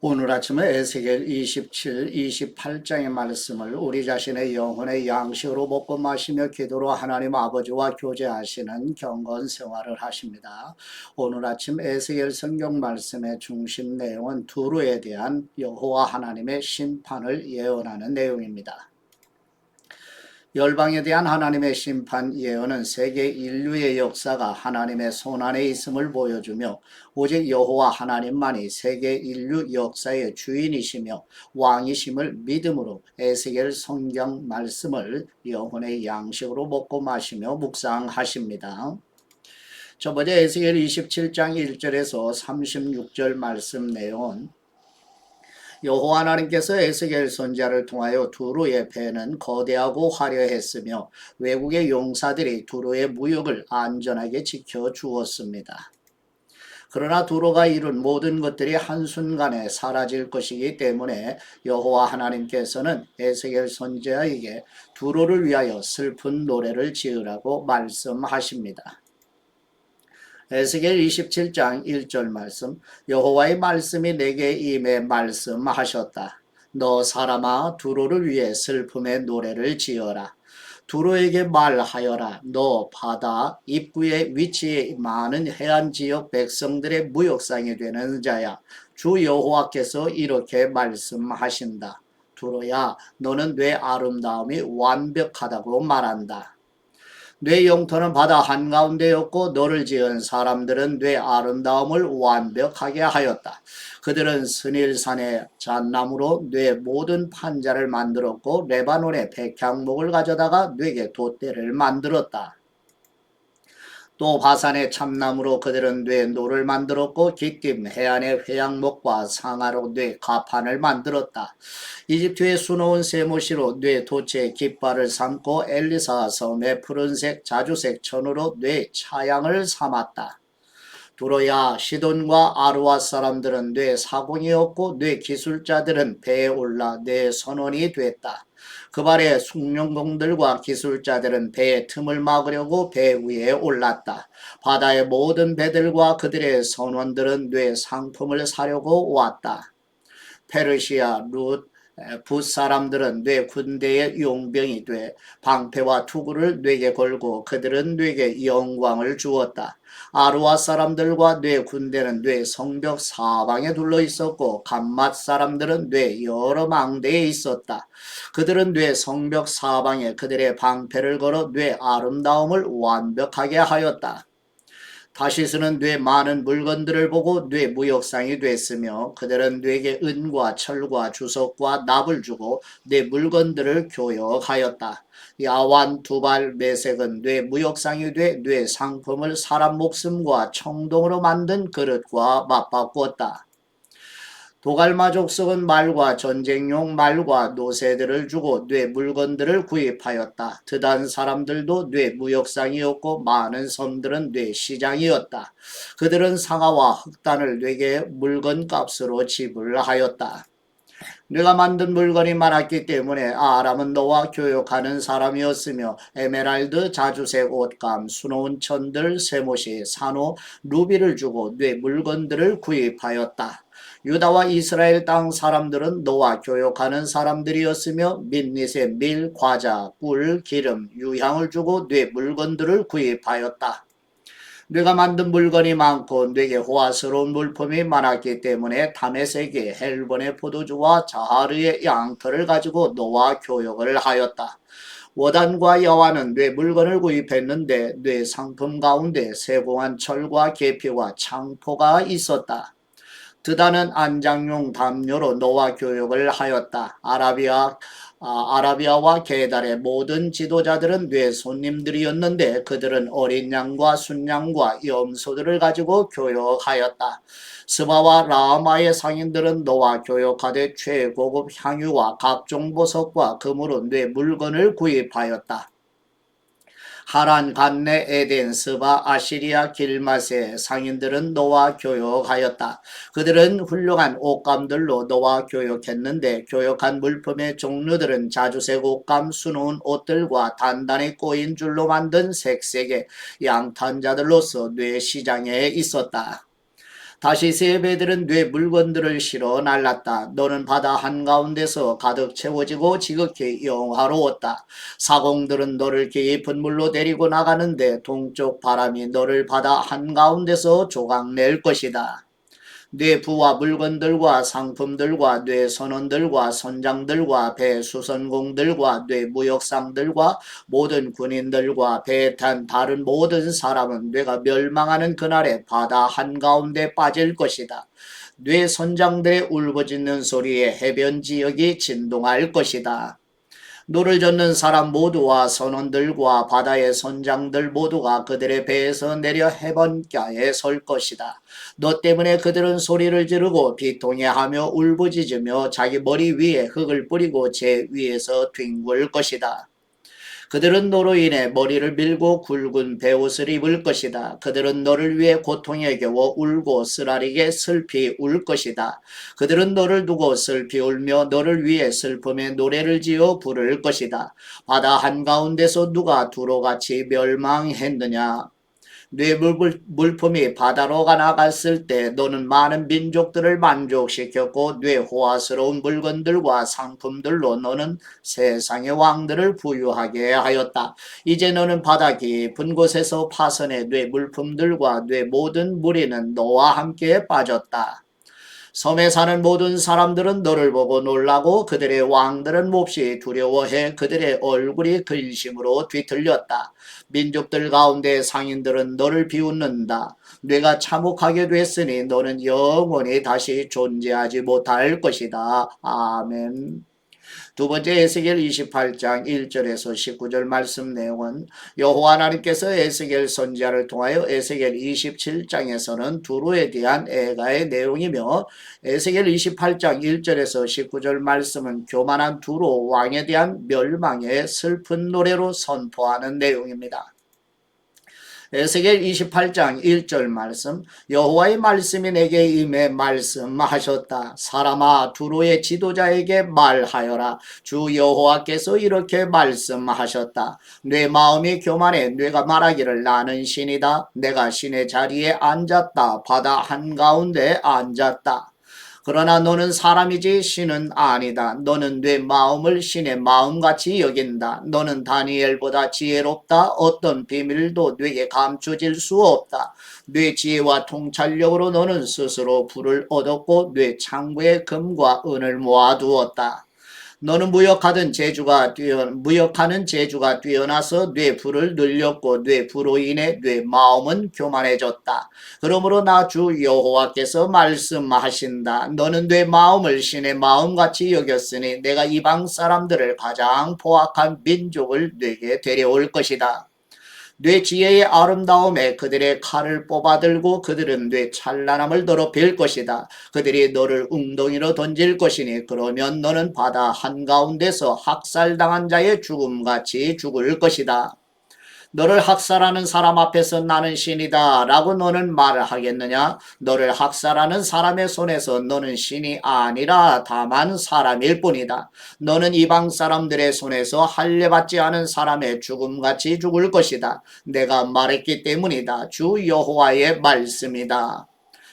오늘 아침에 에스겔 27, 28장의 말씀을 우리 자신의 영혼의 양식으로 먹고 마시며 기도로 하나님 아버지와 교제하시는 경건 생활을 하십니다. 오늘 아침 에스겔 성경 말씀의 중심 내용은 두루에 대한 여호와 하나님의 심판을 예언하는 내용입니다. 열방에 대한 하나님의 심판 예언은 세계 인류의 역사가 하나님의 손안에 있음을 보여주며 오직 여호와 하나님만이 세계 인류 역사의 주인이시며 왕이심을 믿음으로 에스겔 성경 말씀을 영혼의 양식으로 먹고 마시며 묵상하십니다. 저번에 에스겔 27장 1절에서 36절 말씀 내용은 여호와 하나님께서 에스겔 선지자를 통하여 두루의 배는 거대하고 화려했으며 외국의 용사들이 두루의 무역을 안전하게 지켜 주었습니다. 그러나 두로가 이룬 모든 것들이 한순간에 사라질 것이기 때문에 여호와 하나님께서는 에스겔 선지자에게 두로를 위하여 슬픈 노래를 지으라고 말씀하십니다. 에스겔 27장 1절 말씀 여호와의 말씀이 내게 임해 말씀하셨다. 너 사람아 두로를 위해 슬픔의 노래를 지어라. 두로에게 말하여라. 너 바다 입구에 위치해 많은 해안 지역 백성들의 무역상이 되는 자야. 주 여호와께서 이렇게 말씀하신다. 두로야, 너는 내 아름다움이 완벽하다고 말한다. 뇌 영토는 바다 한가운데였고 너를 지은 사람들은 뇌 아름다움을 완벽하게 하였다. 그들은 스닐산의 잣나무로 뇌 모든 판자를 만들었고 레바논의 백향목을 가져다가 뇌게 돛대를 만들었다. 또 바산의 참나무로 그들은 뇌 노를 만들었고 기띔 해안의 회양목과 상하로 뇌 가판을 만들었다. 이집트의 수놓은 세모시로 뇌 도체 깃발을 삼고 엘리사 섬의 푸른색 자주색 천으로 뇌 차양을 삼았다. 두로야 시돈과 아루와 사람들은 뇌 사공이었고 뇌 기술자들은 배에 올라 뇌 선원이 됐다. 그 발에 숭룡공들과 기술자들은 배의 틈을 막으려고 배 위에 올랐다. 바다의 모든 배들과 그들의 선원들은 뇌 상품을 사려고 왔다. 페르시아, 룻, 붓 사람들은 뇌 군대의 용병이 돼 방패와 투구를 뇌게 걸고 그들은 뇌게 영광을 주었다. 아루와 사람들과 뇌 군대는 뇌 성벽 사방에 둘러 있었고 감맛 사람들은 뇌 여러 망대에 있었다. 그들은 뇌 성벽 사방에 그들의 방패를 걸어 뇌 아름다움을 완벽하게 하였다. 다시스는 뇌 많은 물건들을 보고 뇌 무역상이 됐으며 그들은 뇌게 은과 철과 주석과 납을 주고 뇌 물건들을 교역하였다. 야완 두발 매색은 뇌 무역상이 돼 뇌 상품을 사람 목숨과 청동으로 만든 그릇과 맞바꾸었다. 도갈마족 썩은 말과 전쟁용 말과 노새들을 주고 뇌 물건들을 구입하였다. 드단 사람들도 뇌 무역상이었고 많은 섬들은 뇌 시장이었다. 그들은 상아와 흑단을 뇌게 물건값으로 지불하였다. 내가 만든 물건이 많았기 때문에 아람은 너와 교역하는 사람이었으며 에메랄드, 자주색 옷감, 수놓은 천들, 세못이, 산호, 루비를 주고 뇌 물건들을 구입하였다. 유다와 이스라엘 땅 사람들은 너와 교역하는 사람들이었으며 민닛의 밀, 과자, 꿀, 기름, 유향을 주고 뇌 물건들을 구입하였다. 뇌가 만든 물건이 많고 뇌게 호화스러운 물품이 많았기 때문에 다메섹이 헬본의 포도주와 자하르의 양털을 가지고 너와 교역을 하였다. 워단과 여와는 뇌 물건을 구입했는데 뇌 상품 가운데 세공한 철과 계피와 창포가 있었다. 드다는 안장용 담요로 노와 교육을 하였다. 아라비아 아, 아라비아와 게달의 모든 지도자들은 뇌 손님들이었는데 그들은 어린 양과 순양과 염소들을 가지고 교역하였다. 스바와 라마의 상인들은 노와 교역하되 최고급 향유와 각종 보석과 금으로 뇌 물건을 구입하였다. 하란, 간네, 에덴, 스바, 아시리아, 길마세 상인들은 노와 교역하였다. 그들은 훌륭한 옷감들로 노와 교역했는데 교역한 물품의 종류들은 자주색 옷감, 수놓은 옷들과 단단히 꼬인 줄로 만든 색색의 양탄자들로서 뇌 시장에 있었다. 다시 세 배들은 뇌 물건들을 실어 날랐다. 너는 바다 한가운데서 가득 채워지고 지극히 영화로웠다. 사공들은 너를 깊은 물로 데리고 나가는데 동쪽 바람이 너를 바다 한가운데서 조각낼 것이다. 뇌 부와 물건들과 상품들과 뇌 선원들과 선장들과 배 수선공들과 뇌 무역상들과 모든 군인들과 배에 탄 다른 모든 사람은 뇌가 멸망하는 그날에 바다 한가운데 빠질 것이다. 뇌 선장들의 울부짖는 소리에 해변 지역이 진동할 것이다. 노를 젓는 사람 모두와 선원들과 바다의 선장들 모두가 그들의 배에서 내려 해변가에 설 것이다. 너 때문에 그들은 소리를 지르고 비통해하며 울부짖으며 자기 머리 위에 흙을 뿌리고 제 위에서 뒹굴 것이다. 그들은 너로 인해 머리를 밀고 굵은 베옷을 입을 것이다. 그들은 너를 위해 고통에 겨워 울고 쓰라리게 슬피 울 것이다. 그들은 너를 두고 슬피 울며 너를 위해 슬픔의 노래를 지어 부를 것이다. 바다 한가운데서 누가 두로같이 멸망했느냐? 네 물, 물품이 바다로 가 나갔을 때 너는 많은 민족들을 만족시켰고 네 호화스러운 물건들과 상품들로 너는 세상의 왕들을 부유하게 하였다. 이제 너는 바다 깊은 곳에서 파선해 네 물품들과 네 모든 무리는 너와 함께 빠졌다. 섬에 사는 모든 사람들은 너를 보고 놀라고 그들의 왕들은 몹시 두려워해 그들의 얼굴이 근심으로 뒤틀렸다. 민족들 가운데 상인들은 너를 비웃는다. 뇌가 참혹하게 됐으니 너는 영원히 다시 존재하지 못할 것이다. 아멘. 두 번째 에스겔 28장 1절에서 19절 말씀 내용은 여호와 하나님께서 에스겔 선지자를 통하여 에스겔 27장에서는 두루에 대한 애가의 내용이며 에스겔 28장 1절에서 19절 말씀은 교만한 두루 왕에 대한 멸망의 슬픈 노래로 선포하는 내용입니다. 에스겔 28장 1절 말씀 여호와의 말씀이 내게 임해 말씀하셨다. 사람아 두로의 지도자에게 말하여라. 주 여호와께서 이렇게 말씀하셨다. 내 마음이 교만해 뇌가 말하기를 나는 신이다. 내가 신의 자리에 앉았다. 바다 한가운데 앉았다 그러나 너는 사람이지 신은 아니다. 너는 내 마음을 신의 마음같이 여긴다. 너는 다니엘보다 지혜롭다. 어떤 비밀도 네게 감추질 수 없다. 네 지혜와 통찰력으로 너는 스스로 불을 얻었고 네 창고에 금과 은을 모아두었다. 너는 무역하던 재주가 뛰어 무역하는 재주가 뛰어나서 뇌 불을 늘렸고 뇌 불로 인해 뇌 마음은 교만해졌다. 그러므로 나 주 여호와께서 말씀하신다. 너는 뇌 마음을 신의 마음같이 여겼으니 내가 이방 사람들을 가장 포악한 민족을 내게 데려올 것이다. 뇌 지혜의 아름다움에 그들의 칼을 뽑아들고 그들은 뇌 찬란함을 더럽힐 것이다. 그들이 너를 웅덩이로 던질 것이니 그러면 너는 바다 한가운데서 학살당한 자의 죽음같이 죽을 것이다. 너를 학살하는 사람 앞에서 나는 신이다 라고 너는 말을 하겠느냐? 너를 학살하는 사람의 손에서 너는 신이 아니라 다만 사람일 뿐이다. 너는 이방 사람들의 손에서 할례받지 않은 사람의 죽음같이 죽을 것이다. 내가 말했기 때문이다. 주 여호와의 말씀이다.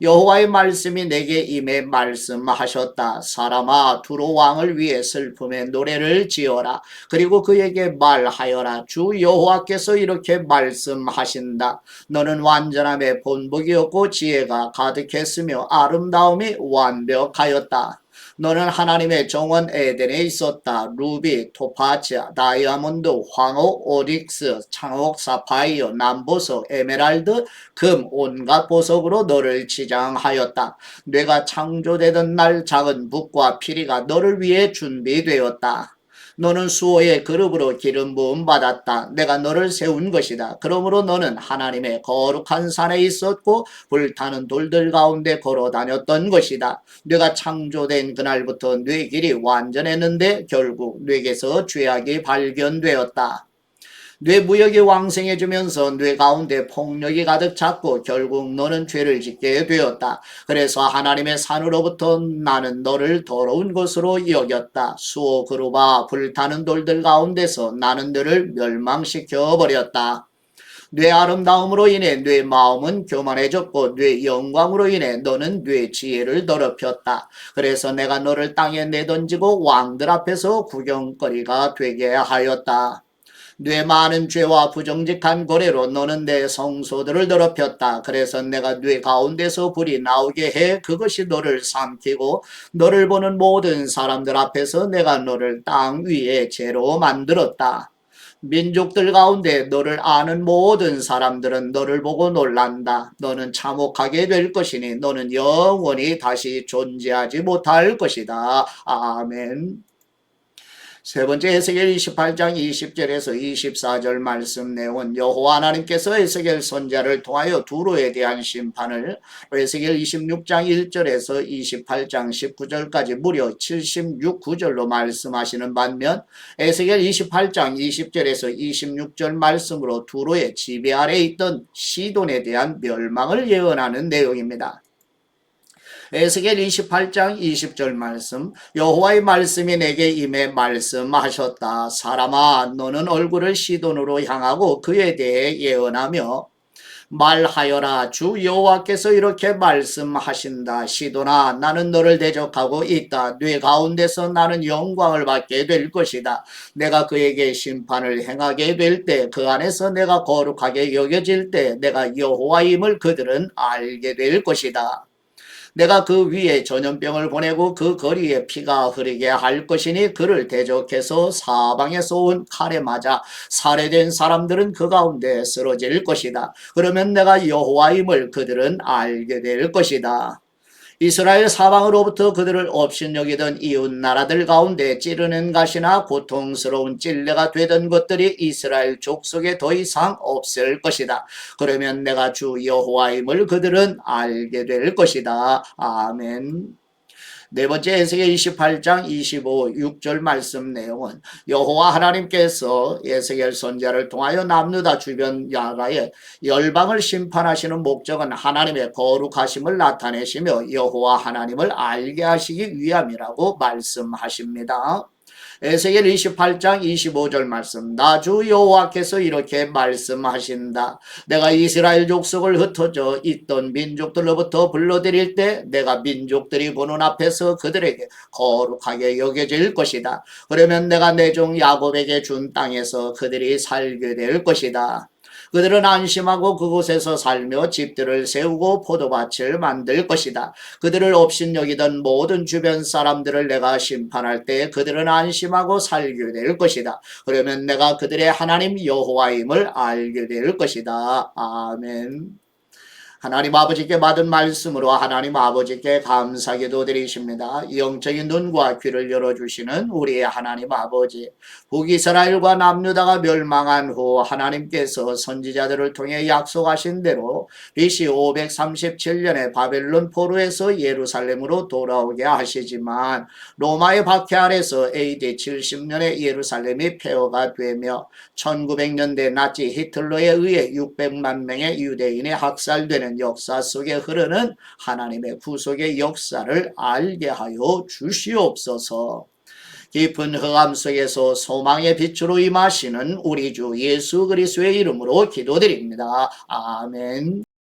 여호와의 말씀이 내게 임해 말씀하셨다. 사람아 두로 왕을 위해 슬픔의 노래를 지어라. 그리고 그에게 말하여라. 주 여호와께서 이렇게 말씀하신다. 너는 완전함의 본복이었고 지혜가 가득했으며 아름다움이 완벽하였다. 너는 하나님의 정원 에덴에 있었다. 루비, 토파즈, 다이아몬드, 황호, 오릭스, 창옥, 사파이어, 남보석, 에메랄드, 금, 온갖 보석으로 너를 지장하였다. 뇌가 창조되던 날 작은 북과 피리가 너를 위해 준비되었다. 너는 수호의 그룹으로 기름 부음 받았다. 내가 너를 세운 것이다. 그러므로 너는 하나님의 거룩한 산에 있었고 불타는 돌들 가운데 걸어 다녔던 것이다. 네가 창조된 그날부터 뇌 길이 완전했는데 결국 뇌에서 죄악이 발견되었다. 뇌 무역이 왕성해지면서 뇌 가운데 폭력이 가득 찼고 결국 너는 죄를 짓게 되었다. 그래서 하나님의 산으로부터 나는 너를 더러운 것으로 여겼다. 수호 그루바 불타는 돌들 가운데서 나는 너를 멸망시켜 버렸다. 뇌 아름다움으로 인해 뇌 마음은 교만해졌고 뇌 영광으로 인해 너는 뇌 지혜를 더럽혔다. 그래서 내가 너를 땅에 내던지고 왕들 앞에서 구경거리가 되게 하였다. 뇌 많은 죄와 부정직한 고래로 너는 내 성소들을 더럽혔다. 그래서 내가 뇌 가운데서 불이 나오게 해 그것이 너를 삼키고 너를 보는 모든 사람들 앞에서 내가 너를 땅 위에 죄로 만들었다. 민족들 가운데 너를 아는 모든 사람들은 너를 보고 놀란다. 너는 참혹하게 될 것이니 너는 영원히 다시 존재하지 못할 것이다. 아멘. 세 번째 에스겔 28장 20절에서 24절 말씀 내용은 여호와 하나님께서 에스겔 선자를 통하여 두로에 대한 심판을 에스겔 26장 1절에서 28장 19절까지 무려 76, 9절로 말씀하시는 반면 에스겔 28장 20절에서 26절 말씀으로 두로의 지배 아래 있던 시돈에 대한 멸망을 예언하는 내용입니다. 에스겔 28장 20절 말씀 여호와의 말씀이 내게 임해 말씀하셨다. 사람아 너는 얼굴을 시돈으로 향하고 그에 대해 예언하며 말하여라. 주 여호와께서 이렇게 말씀하신다. 시도나 나는 너를 대적하고 있다. 뇌 가운데서 나는 영광을 받게 될 것이다. 내가 그에게 심판을 행하게 될 때 그 안에서 내가 거룩하게 여겨질 때 내가 여호와임을 그들은 알게 될 것이다 내가 그 위에 전염병을 보내고 그 거리에 피가 흐르게 할 것이니 그를 대적해서 사방에서 온 칼에 맞아 살해된 사람들은 그 가운데 쓰러질 것이다. 그러면 내가 여호와임을 그들은 알게 될 것이다. 이스라엘 사방으로부터 그들을 업신여기던 이웃 나라들 가운데 찌르는 가시나 고통스러운 찔레가 되던 것들이 이스라엘 족속에 더 이상 없을 것이다. 그러면 내가 주 여호와임을 그들은 알게 될 것이다. 아멘. 네 번째 에스겔 28장 25, 6절 말씀 내용은 여호와 하나님께서 에스겔 선자를 통하여 남유다 주변 야라에 열방을 심판하시는 목적은 하나님의 거룩하심을 나타내시며 여호와 하나님을 알게 하시기 위함이라고 말씀하십니다. 에스겔 28장 25절 말씀. 나 주 여호와께서 이렇게 말씀하신다. 내가 이스라엘 족속을 흩어져 있던 민족들로부터 불러들일 때 내가 민족들이 보는 앞에서 그들에게 거룩하게 여겨질 것이다. 그러면 내가 내 종 야곱에게 준 땅에서 그들이 살게 될 것이다 그들은 안심하고 그곳에서 살며 집들을 세우고 포도밭을 만들 것이다. 그들을 업신여기던 모든 주변 사람들을 내가 심판할 때 그들은 안심하고 살게 될 것이다. 그러면 내가 그들의 하나님 여호와임을 알게 될 것이다. 아멘. 하나님 아버지께 받은 말씀으로 하나님 아버지께 감사기도 드리십니다. 영적인 눈과 귀를 열어주시는 우리의 하나님 아버지 북이스라엘과 남유다가 멸망한 후 하나님께서 선지자들을 통해 약속하신 대로 BC 537년에 바벨론 포로에서 예루살렘으로 돌아오게 하시지만 로마의 박해 아래서 AD 70년에 예루살렘이 폐허가 되며 1900년대 나치 히틀러에 의해 600만 명의 유대인이 학살되는 되는 역사 속에 흐르는 하나님의 구속의 역사를 알게 하여 주시옵소서. 깊은 흑암 속에서 소망의 빛으로 임하시는 우리 주 예수 그리스도의 이름으로 기도드립니다. 아멘.